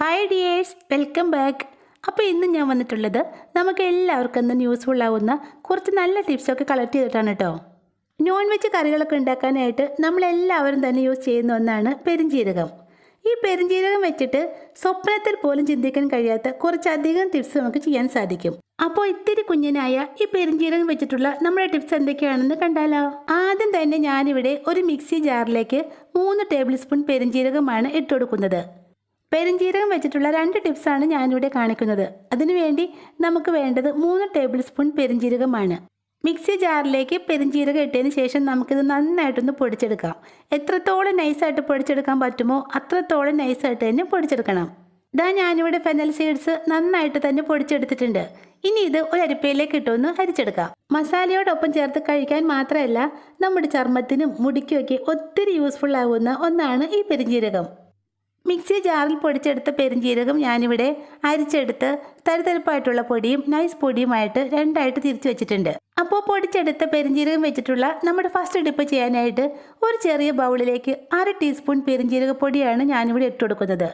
Hi dears welcome back അപ്പോൾ ഇന്ന് ഞാൻ വന്നിട്ടുള്ളത് നമുക്ക് എല്ലാവർക്കും ഇന്ന് യൂസ്ഫുൾ ആവുന്ന കുറച്ച് നല്ല ടിപ്സൊക്കെ കളക്ട് ചെയ്തിട്ടാണ് കേട്ടോ നോൺ വെജ് കറികളൊക്കെ ഉണ്ടാക്കാനായിട്ട് നമ്മളെല്ലാവരും തന്നെ യൂസ് ചെയ്യുന്ന ഒന്നാണ് പെരിഞ്ജീരകം ഈ പെരിഞ്ജീരകം വെച്ചിട്ട് സ്വപ്നത്തിൽ പോലും ചിന്തിക്കാൻ കഴിയാത്ത കുറച്ചധികം ടിപ്സ് നമുക്ക് ചെയ്യാൻ സാധിക്കും. അപ്പോൾ ഇത്തിരി കുഞ്ഞനായ ഈ പെരിഞ്ജീരകം വെച്ചിട്ടുള്ള നമ്മുടെ ടിപ്സ് എന്തൊക്കെയാണെന്ന് കണ്ടാലോ? ആദ്യം തന്നെ ഞാനിവിടെ ഒരു മിക്സി ജാറിലേക്ക് മൂന്ന് ടേബിൾ സ്പൂൺ പെരിഞ്ജീരകമാണ് ഇട്ടുകൊടുക്കുന്നത്. പെരിഞ്ജീരകം വെച്ചിട്ടുള്ള രണ്ട് ടിപ്സാണ് ഞാനിവിടെ കാണിക്കുന്നത്. അതിനുവേണ്ടി നമുക്ക് വേണ്ടത് മൂന്ന് ടേബിൾ സ്പൂൺ പെരിഞ്ജീരകമാണ് മിക്സി ജാറിലേക്ക് പെരിഞ്ജീരകം ഇട്ടതിന് ശേഷം നമുക്കിത് നന്നായിട്ടൊന്ന് പൊടിച്ചെടുക്കാം. എത്രത്തോളം നൈസായിട്ട് പൊടിച്ചെടുക്കാൻ പറ്റുമോ അത്രത്തോളം നൈസായിട്ട് തന്നെ പൊടിച്ചെടുക്കണം. ഇതാ ഞാനിവിടെ ഫെനൽ സീഡ്സ് നന്നായിട്ട് തന്നെ പൊടിച്ചെടുത്തിട്ടുണ്ട്. ഇനി ഇത് ഒരു അരിപ്പയിലേക്ക് ഇട്ടൊന്ന് അരിച്ചെടുക്കാം. മസാലയോടൊപ്പം ചേർത്ത് കഴിക്കാൻ മാത്രമല്ല നമ്മുടെ ചർമ്മത്തിനും മുടിക്കുമൊക്കെ ഒത്തിരി യൂസ്ഫുൾ ആവുന്ന ഒന്നാണ് ഈ പെരിഞ്ജീരകം മിക്സി ജാറിൽ പൊടിച്ചെടുത്ത പെരുംജീരകം ഞാനിവിടെ അരിച്ചെടുത്ത് തരിതരിപ്പായിട്ടുള്ള പൊടിയും നൈസ് പൊടിയുമായിട്ട് രണ്ടായിട്ട് തിരിച്ചു വെച്ചിട്ടുണ്ട്. അപ്പോൾ പൊടിച്ചെടുത്ത പെരുംജീരകം വെച്ചിട്ടുള്ള നമ്മുടെ ഫസ്റ്റ് ഡിപ്പ് ചെയ്യാനായിട്ട് ഒരു ചെറിയ ബൗളിലേക്ക് അര ടീസ്പൂൺ പെരുംജീരക പൊടിയാണ് ഞാനിവിടെ ഇട്ട് കൊടുക്കുന്നത്.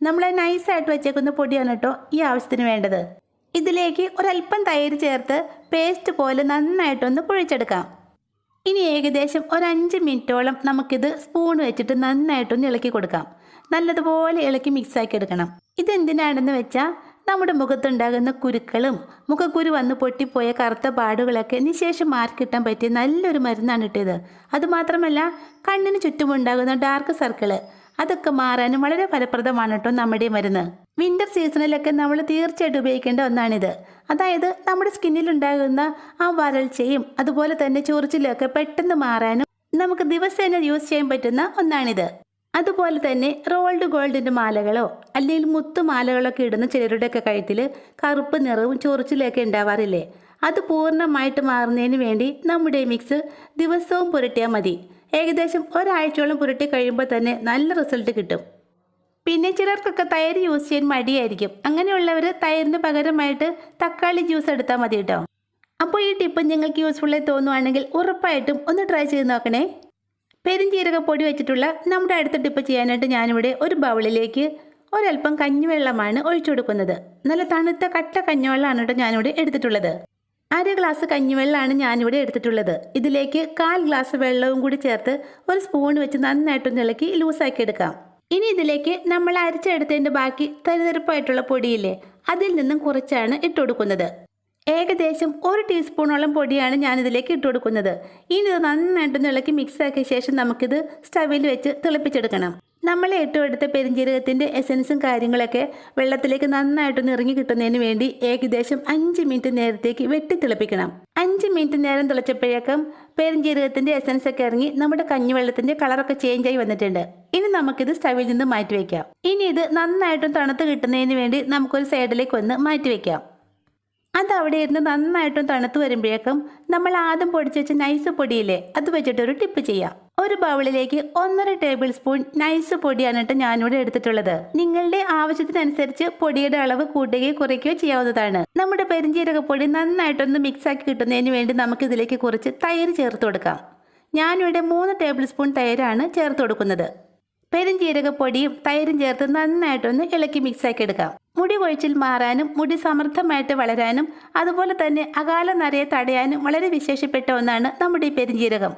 നമ്മൾ നൈസായിട്ട് വെച്ചേക്കുന്ന പൊടിയാണ് കേട്ടോ ഈ ആവശ്യത്തിന് വേണ്ടത്. ഇതിലേക്ക് ഒരല്പം തൈര് ചേർത്ത് പേസ്റ്റ് പോലെ നന്നായിട്ടൊന്ന് കുഴിച്ചെടുക്കാം. ഇനി ഏകദേശം ഒരു അഞ്ച് മിനിറ്റോളം നമുക്കിത് സ്പൂൺ വെച്ചിട്ട് നന്നായിട്ടൊന്ന് ഇളക്കി കൊടുക്കാം. നല്ലതുപോലെ ഇളക്കി മിക്സാക്കി എടുക്കണം ഇതെന്തിനാണെന്ന് വെച്ചാൽ നമ്മുടെ മുഖത്തുണ്ടാകുന്ന കുരുക്കളും മുഖക്കുരു വന്ന് പൊട്ടിപ്പോയ കറുത്ത പാടുകളൊക്കെ നിശേഷം മാർക്കിട്ടാൻ പറ്റിയ നല്ലൊരു മരുന്നാണ് ഇട്ടത് അതുമാത്രമല്ല കണ്ണിന് ചുറ്റുമുണ്ടാകുന്ന ഡാർക്ക് സർക്കിൾ അതൊക്കെ മാറാനും വളരെ ഫലപ്രദമാണ് കേട്ടോ നമ്മുടെ മരുന്ന്. വിന്റർ സീസണിലൊക്കെ നമ്മൾ തീർച്ചയായിട്ടും ഉപയോഗിക്കേണ്ട ഒന്നാണിത്. അതായത് നമ്മുടെ സ്കിന്നിൽ ഉണ്ടാകുന്ന ആ വരൾച്ചയും അതുപോലെ തന്നെ ചൊറിച്ചിലൊക്കെ പെട്ടെന്ന് മാറാനും നമുക്ക് ദിവസേന യൂസ് ചെയ്യാൻ പറ്റുന്ന ഒന്നാണിത്. അതുപോലെ തന്നെ റോൾഡ് ഗോൾഡിന്റെ മാലകളോ അല്ലെങ്കിൽ മുത്തുമാലകളൊക്കെ ഇടുന്ന ചിലരുടെയൊക്കെ കഴുത്തിൽ കറുപ്പ് നിറവും ചൊറിച്ചിലൊക്കെ ഉണ്ടാവാറില്ലേ? അത് പൂർണമായിട്ട് മാറുന്നതിന് വേണ്ടി നമ്മുടെ മിക്സ് ദിവസവും പുരട്ടിയാൽ മതി. ഏകദേശം ഒരാഴ്ചയോളം പുരട്ടി കഴിയുമ്പോൾ തന്നെ നല്ല റിസൾട്ട് കിട്ടും. പിന്നെ ചിലർക്കൊക്കെ തൈര് യൂസ് ചെയ്യാൻ മടിയായിരിക്കും. അങ്ങനെയുള്ളവർ തൈരിന് പകരമായിട്ട് തക്കാളി ജ്യൂസ് എടുത്താൽ മതി കേട്ടോ. അപ്പോൾ ഈ ടിപ്പ് നിങ്ങൾക്ക് യൂസ്ഫുള്ളായി തോന്നുവാണെങ്കിൽ ഉറപ്പായിട്ടും ഒന്ന് ട്രൈ ചെയ്ത് നോക്കണേ. പെരിഞ്ജീരക പൊടി വെച്ചിട്ടുള്ള നമ്മുടെ അടുത്ത ടിപ്പ് ചെയ്യാനായിട്ട് ഞാനിവിടെ ഒരു ബൗളിലേക്ക് ഒരല്പം കഞ്ഞിവെള്ളമാണ് ഒഴിച്ചു കൊടുക്കുന്നത്. നല്ല തണുത്ത കട്ട കഞ്ഞിവെള്ളമാണ് കേട്ടോ ഞാനിവിടെ എടുത്തിട്ടുള്ളത്. അര ഗ്ലാസ് കഞ്ഞിവെള്ളമാണ് ഞാനിവിടെ എടുത്തിട്ടുള്ളത്. ഇതിലേക്ക് കാൽ ഗ്ലാസ് വെള്ളവും കൂടി ചേർത്ത് ഒരു സ്പൂൺ വെച്ച് നന്നായിട്ടൊന്ന് ഇളക്കി ലൂസാക്കി എടുക്കാം. ഇനി ഇതിലേക്ക് നമ്മൾ അരച്ചെടുത്തതിന്റെ ബാക്കി തരിതരിപ്പായിട്ടുള്ള പൊടിയില്ലേ അതിൽ നിന്നും കുറച്ചാണ് ഇട്ട് കൊടുക്കുന്നത്. ഏകദേശം ഒരു ടീസ്പൂണോളം പൊടിയാണ് ഞാനിതിലേക്ക് ഇട്ട് കൊടുക്കുന്നത്. ഇനി ഇത് നന്നായിട്ടൊന്ന് ഇളക്കി മിക്സ് ആക്കിയ ശേഷം നമുക്കിത് സ്റ്റവിൽ വെച്ച് തിളപ്പിച്ചെടുക്കണം. നമ്മൾ ഏറ്റവും എടുത്ത പെരിഞ്ജീരകത്തിന്റെ എസൻസും കാര്യങ്ങളൊക്കെ വെള്ളത്തിലേക്ക് നന്നായിട്ടൊന്ന് ഇറങ്ങി കിട്ടുന്നതിന് വേണ്ടി ഏകദേശം അഞ്ച് മിനിറ്റ് നേരത്തേക്ക് വെട്ടി തിളപ്പിക്കണം. അഞ്ച് മിനിറ്റ് നേരം തിളച്ചപ്പോഴേക്കും പെരിഞ്ജീരകത്തിന്റെ എസൻസ് ഒക്കെ ഇറങ്ങി നമ്മുടെ കഞ്ഞിവെള്ളത്തിന്റെ കളറൊക്കെ ചേഞ്ച് ആയി വന്നിട്ടുണ്ട്. ഇനി നമുക്കിത് സ്റ്റവിൽ നിന്ന് മാറ്റി വയ്ക്കാം ഇനി ഇത് നന്നായിട്ടും തണുത്ത് കിട്ടുന്നതിന് വേണ്ടി നമുക്കൊരു സൈഡിലേക്ക് ഒന്ന് മാറ്റി വയ്ക്കാം അത് അവിടെ ഇരുന്ന് നന്നായിട്ടും തണുത്ത് വരുമ്പോഴേക്കും നമ്മൾ ആദ്യം പൊടിച്ച് വെച്ച നൈസ് പൊടിയില്ലേ അത് വെച്ചിട്ട് ഒരു ടിപ്പ് ചെയ്യാം. ഒരു ബൗളിലേക്ക് ഒന്നര ടേബിൾ സ്പൂൺ നൈസ് പൊടിയാണ് ഞാനിവിടെ എടുത്തിട്ടുള്ളത്. നിങ്ങളുടെ ആവശ്യത്തിനനുസരിച്ച് പൊടിയുടെ അളവ് കൂട്ടുകയോ കുറയ്ക്കുകയോ ചെയ്യാവുന്നതാണ്. നമ്മുടെ പെരിഞ്ചീരക പൊടി നന്നായിട്ടൊന്ന് മിക്സ് ആക്കി കിട്ടുന്നതിന് വേണ്ടി നമുക്ക് ഇതിലേക്ക് കുറച്ച് തൈര് ചേർത്ത് കൊടുക്കാം. ഞാനിവിടെ മൂന്ന് ടേബിൾ സ്പൂൺ തൈരാണ് ചേർത്ത് കൊടുക്കുന്നത്. പെരുംജീരകപ്പൊടിയും തൈരും ചേർത്ത് നന്നായിട്ടൊന്ന് ഇളക്കി മിക്സാക്കി എടുക്കാം. മുടി കൊഴിച്ചിൽ മാറാനും മുടി സമൃദ്ധമായിട്ട് വളരാനും അതുപോലെ തന്നെ അകാല നരയെ തടയാനും വളരെ വിശേഷപ്പെട്ട ഒന്നാണ് നമ്മുടെ ഈ പെരുംജീരകം.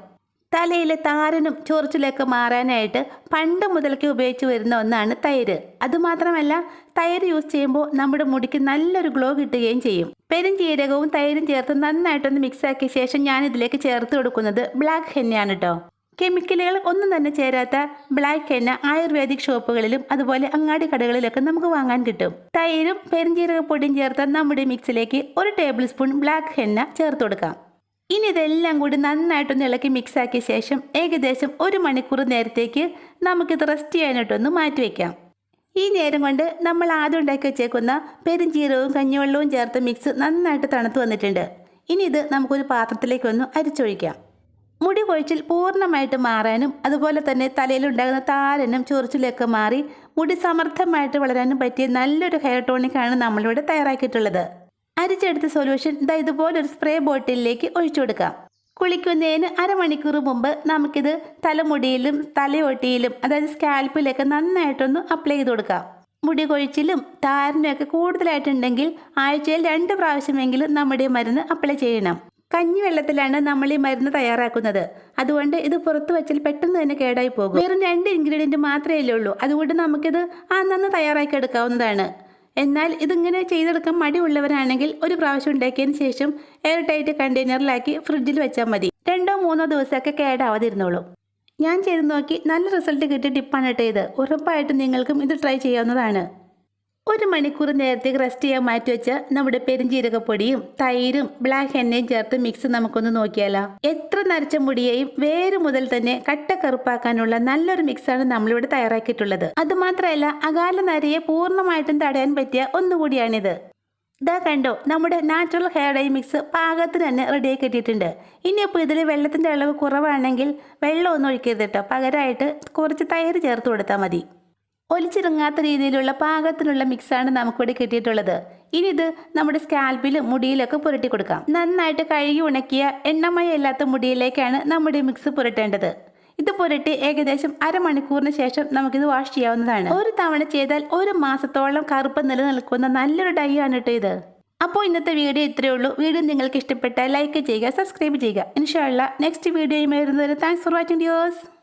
തലയിലെ താരനും ചൊറിച്ചിലൊക്കെ മാറാനായിട്ട് പണ്ട് മുതൽക്ക് ഉപയോഗിച്ച് വരുന്ന ഒന്നാണ് തൈര്. അതുമാത്രമല്ല തൈര് യൂസ് ചെയ്യുമ്പോൾ നമ്മുടെ മുടിക്ക് നല്ലൊരു ഗ്ലോ കിട്ടുകയും ചെയ്യും. പെരുംജീരകവും തൈരും ചേർത്ത് നന്നായിട്ടൊന്ന് മിക്സ് ആക്കിയ ശേഷം ഞാൻ ഇതിലേക്ക് ചേർത്ത് കൊടുക്കുന്നത് ബ്ലാക്ക് ഹെന്നയാണ് കേട്ടോ കെമിക്കലുകൾ ഒന്നും തന്നെ ചേരാത്ത ബ്ലാക്ക് എണ്ണ ആയുർവേദിക് ഷോപ്പുകളിലും അതുപോലെ അങ്ങാടി കടകളിലൊക്കെ നമുക്ക് വാങ്ങാൻ കിട്ടും. തൈരും പെരിഞ്ജീരകപ്പൊടിയും ചേർത്ത നമ്മുടെ മിക്സിലേക്ക് ഒരു ടേബിൾ സ്പൂൺ ബ്ലാക്ക് എണ്ണ ചേർത്ത് കൊടുക്കാം. ഇനി ഇതെല്ലാം കൂടി നന്നായിട്ടൊന്ന് ഇളക്കി മിക്സാക്കിയ ശേഷം ഏകദേശം ഒരു മണിക്കൂർ നേരത്തേക്ക് നമുക്കിത് റെസ്റ്റ് ചെയ്യാനായിട്ടൊന്ന് മാറ്റി വയ്ക്കാം ഈ നേരം കൊണ്ട് നമ്മൾ ആദ്യം ഉണ്ടാക്കി വെച്ചേക്കുന്ന പെരിഞ്ജീരകവും കഞ്ഞിവെള്ളവും ചേർത്ത മിക്സ് നന്നായിട്ട് തണുത്ത് വന്നിട്ടുണ്ട്. ഇനി ഇത് നമുക്കൊരു പാത്രത്തിലേക്കൊന്ന് അരിച്ചൊഴിക്കാം. മുടി കൊഴിച്ചിൽ പൂർണമായിട്ട് മാറാനും അതുപോലെ തന്നെ തലയിലുണ്ടാകുന്ന താരനും ചൊറിച്ചിലൊക്കെ മാറി മുടി സമർത്ഥമായിട്ട് വളരാനും പറ്റിയ നല്ലൊരു ഹെയർ ടോണിക്കാണ് നമ്മളിവിടെ തയ്യാറാക്കിയിട്ടുള്ളത്. അരിച്ചെടുത്ത സൊല്യൂഷൻ ഇതാ ഇതുപോലൊരു സ്പ്രേ ബോട്ടിലിലേക്ക് ഒഴിച്ചു കൊടുക്കാം. കുളിക്കുന്നതിന് അരമണിക്കൂർ മുമ്പ് നമുക്കിത് തലമുടിയിലും തലയൊട്ടിയിലും അതായത് സ്കാൽപ്പിലൊക്കെ നന്നായിട്ടൊന്ന് അപ്ലൈ ചെയ്ത് കൊടുക്കാം. മുടി കൊഴിച്ചിലും താരനൊക്കെ കൂടുതലായിട്ടുണ്ടെങ്കിൽ ആഴ്ചയിൽ രണ്ട് പ്രാവശ്യമെങ്കിലും നമ്മുടെ മരുന്ന് അപ്ലൈ ചെയ്യണം. കഞ്ഞിവെള്ളത്തിലാണ് നമ്മൾ ഈ മരുന്ന് തയ്യാറാക്കുന്നത്. അതുകൊണ്ട് ഇത് പുറത്ത് വെച്ചാൽ പെട്ടെന്ന് തന്നെ കേടായി പോകും. വെറും രണ്ട് ഇൻഗ്രീഡിയന്റ് മാത്രമേ ഉള്ളൂ. അതുകൊണ്ട് നമുക്കിത് അന്നന്ന് തയ്യാറാക്കി എടുക്കാവുന്നതാണ്. എന്നാൽ ഇതിങ്ങനെ ചെയ്തെടുക്കാൻ മടിയുള്ളവരാണെങ്കിൽ ഒരു പ്രാവശ്യം ഉണ്ടാക്കിയതിന് ശേഷം എയർ ടൈറ്റ് കണ്ടെയ്നറിലാക്കി ഫ്രിഡ്ജിൽ വെച്ചാൽ മതി. രണ്ടോ മൂന്നോ ദിവസമൊക്കെ കേടാവാതിരുന്നോളൂ. ഞാൻ ചെയ്ത് നോക്കി നല്ല റിസൾട്ട് കിട്ടിയ ടിപ്പാണ് കേട്ടോ ഇത്. ഉറപ്പായിട്ടും നിങ്ങൾക്കും ഇത് ട്രൈ ചെയ്യാവുന്നതാണ്. ഒരു മണിക്കൂർ നേരത്തേക്ക് റെസ്റ്റ് ചെയ്യാൻ മാറ്റി വെച്ച നമ്മുടെ പെരുംജീരകപ്പൊടിയും തൈരും ബ്ലാക്ക് എണ്ണയും ചേർത്ത് മിക്സ് നമുക്കൊന്ന് നോക്കിയാലോ. എത്ര നരച്ച മുടിയെയും വേര് മുതൽ തന്നെ കട്ട കറുപ്പാക്കാനുള്ള നല്ലൊരു മിക്സാണ് നമ്മളിവിടെ തയ്യാറാക്കിയിട്ടുള്ളത്. അതുമാത്രമല്ല അകാല നരയെ പൂർണമായിട്ടും തടയാൻ പറ്റിയ ഒന്നുകൂടിയാണിത്. ഇതാ കണ്ടോ നമ്മുടെ നാച്ചുറൽ ഹെയർ ഡൈ മിക്സ് പാകത്തിന് തന്നെ റെഡിയായി കിട്ടിയിട്ടുണ്ട്. ഇനിയിപ്പോൾ ഇതിൽ വെള്ളത്തിന്റെ അളവ് കുറവാണെങ്കിൽ വെള്ളം ഒന്നും ഒഴിക്കരുത് കേട്ടോ. പകരമായിട്ട് കുറച്ച് തൈര് ചേർത്ത് കൊടുത്താൽ മതി. ഒലിച്ചിറങ്ങാത്ത രീതിയിലുള്ള പാകത്തിനുള്ള മിക്സാണ് നമുക്കിവിടെ കിട്ടിയിട്ടുള്ളത്. ഇനി ഇത് നമ്മുടെ സ്കാൽപ്പിലും മുടിയിലൊക്കെ പുരട്ടി കൊടുക്കാം. നന്നായിട്ട് കഴുകി ഉണക്കിയ എണ്ണമയ ഇല്ലാത്ത മുടിയിലേക്കാണ് നമ്മുടെ മിക്സ് പുരട്ടേണ്ടത്. ഇത് പുരട്ടി ഏകദേശം അരമണിക്കൂറിന് ശേഷം നമുക്കിത് വാഷ് ചെയ്യാവുന്നതാണ്. ഒരു തവണ ചെയ്താൽ ഒരു മാസത്തോളം കറുപ്പ് നിലനിൽക്കുന്ന നല്ലൊരു ഡൈ ആണ് കേട്ടോ ഇത്. അപ്പോൾ ഇന്നത്തെ വീഡിയോ ഇത്രയേ ഉള്ളൂ. വീഡിയോ നിങ്ങൾക്ക് ഇഷ്ടപ്പെട്ടാൽ ലൈക്ക് ചെയ്യുക സബ്സ്ക്രൈബ് ചെയ്യുക. ഇൻഷാല്ല നെക്സ്റ്റ് വീഡിയോയും വരുന്നവരെ താങ്ക്സ് ഫോർ വാച്ചിങ് ഡിയോസ്